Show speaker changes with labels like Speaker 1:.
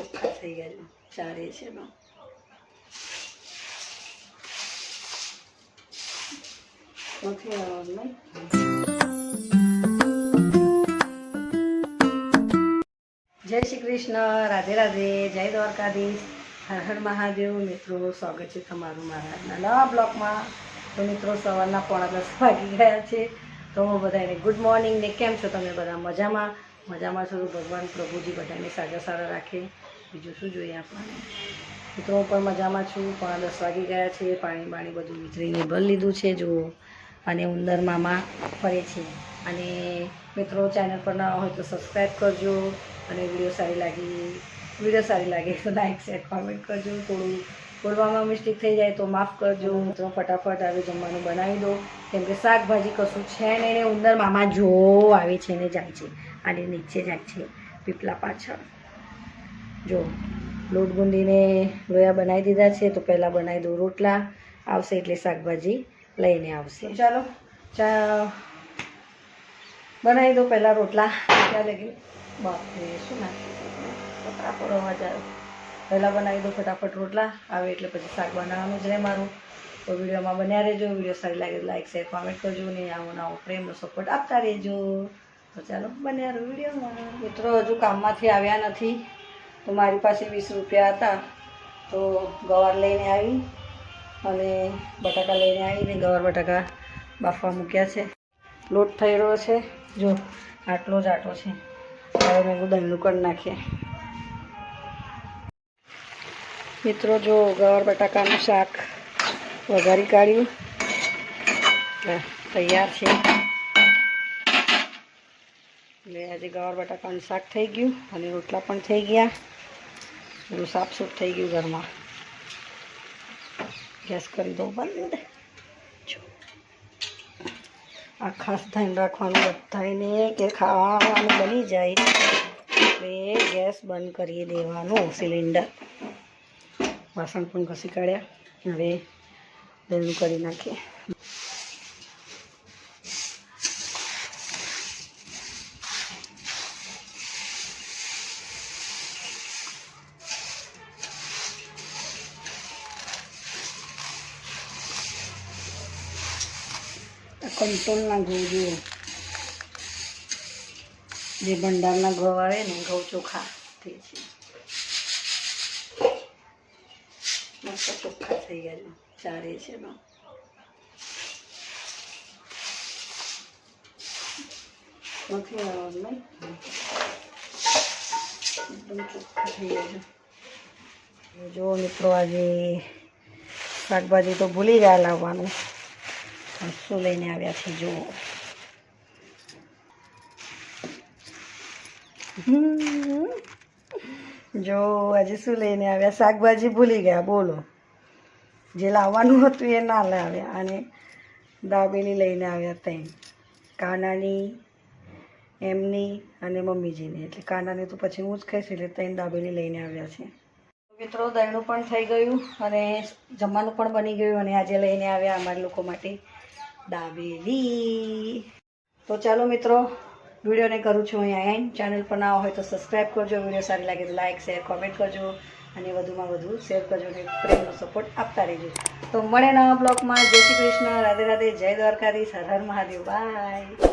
Speaker 1: ચોખ્ખા થઈ ગયા ચારે છે એમાં. જય શ્રી કૃષ્ણ, રાધે રાધે, જય દ્વારકાધીશ. હર હર મહાદેવ, મિત્રો, સ્વાગત છે તમારું મારા નવા બ્લોગમાં. તો મિત્રો, સવારના પોણા દસ વાગી ગયા છે. તો બધાને ગુડ મોર્નિંગ ને કેમ છો તમે બધા? મજામાં? મજામાં છો ભગવાન પ્રભુજી બધાને સાજા સારા રાખે. બીજું શું જોઈએ આપણને? મિત્રો, હું પણ મજામાં છું. પણ દસ વાગી ગયા છે. પાણી બાણી બધું વિતરીને ભર લીધું છે, જુઓ. અને ઉંદર મામા ફરે છે. અને મિત્રો, ચેનલ પર ના હોય તો સબસ્ક્રાઈબ કરજો. અને વીડિયો સારી લાગી, વીડિયો સારી લાગે તો લાઈક, શેર, કોમેન્ટ કરજો. થોડું બોલવામાં મિસ્ટેક થઈ જાય તો માફ કરજો. મિત્રો, ફટાફટ આવી જમવાનું બનાવી દો. કેમ કે શાકભાજી કશું છે ને એને ઉંદર મામા જો આવે છે ને જાય છે. અને નીચે જાય છે. પીપલા પાછળ. જો, લોટ ગુંદીને લોયા બનાવી દીધા છે, તો પહેલાં બનાવી દઉં રોટલા. આવશે એટલે શાકભાજી લઈને આવશે. ચાલો, ચા બનાવી દો પહેલાં રોટલા. ક્યાં લગી બાપરે, શું નાખ્યું ફટાફટ અવાજ આવ્યો પહેલાં બનાવી દો ફટાફટ રોટલા. આવે એટલે પછી શાક બનાવવાનું જ રહે મારું. તો વિડીયોમાં બન્યા રહેજો. વીડિયો સારી લાગે લાઈક શેર કોમેન્ટ કરજો ને આવો નવો પ્રેમનો સપોર્ટ આપતા રહેજો. તો ચાલો, બન્યા રહો વિડીયોમાં. મિત્રો, હજુ કામમાંથી આવ્યા નથી. તો મારી પાસે વીસ રૂપિયા હતા. તો ગવાર લઈને આવી અને બટાકા લઈને આવીને ગવાર બટાકા બાફવા મૂક્યા છે. લોટ રહ્યો છે. જો, આટલો જ આટો છે. હવે મેં દહીંનું કરી નાખીએ. મિત્રો, જો ગવાર બટાકાનું શાક વઘારી કાઢ્યું. તૈયાર છે. એટલે આજે ગવાર બટાકાનું શાક થઈ ગયું અને રોટલા પણ થઈ ગયા. બધું સાફસૂફ થઈ ગયું ઘરમાં. ગેસ કરી દઉં બંધ. આ ખાસ ધ્યાન રાખવાનું બધાને કે ખાવાનું બની જાય એટલે ગેસ બંધ કરી દેવાનું સિલિન્ડર. વાસણ પણ ઘસી કાઢ્યા. હવે દહીંનું કરી નાખીએ. કંટ્રોલના ઘઉં જુઓ. જે ભંડારના ઘઉં આવે ને, ઘઉં ચોખા તે છે. ચોખ્ખા થઈ ગયા ચારે છે નો નથી આવવાનું એકદમ થઈ ગયા જો મિત્રો, આજે શાકભાજી તો ભૂલી ગયા લાવવાનું. શું લઈને આવ્યા છે, જુઓ. જો આજે શું લઈને આવ્યા? શાકભાજી ભૂલી ગયા, બોલો. જે લાવવાનું હતું એ ના લાવ્યા. અને દાબેલી લઈને આવ્યા ત્યાં કાનાની, એમની અને મમ્મીજીની. એટલે કાનાની તો પછી હું જ ખાઈશ એટલે ત્યાં દાબેલી લઈને આવ્યા છે. મિત્રો દહીંનું પણ થઈ ગયું અને જમવાનું પણ બની ગયું અને આજે લઈને આવ્યા અમારા લોકો માટે. દાબેલી. તો ચાલો મિત્રો, વિડીયોને કરું છું અહીંયા એન્ડ ચેનલ પર ના હોય તો સબસ્ક્રાઈબ કરજો. વીડિયો સારી લાગે તો લાઇક શેર કોમેન્ટ કરજો. અને વધુમાં વધુ શેર કરજો અને પ્રેમનો સપોર્ટ આપતા રહેજો. તો મળે નવા બ્લોગમાં જય શ્રી કૃષ્ણ. રાધે રાધે. જય દ્વારકાધીશ. હર હર મહાદેવ. બાય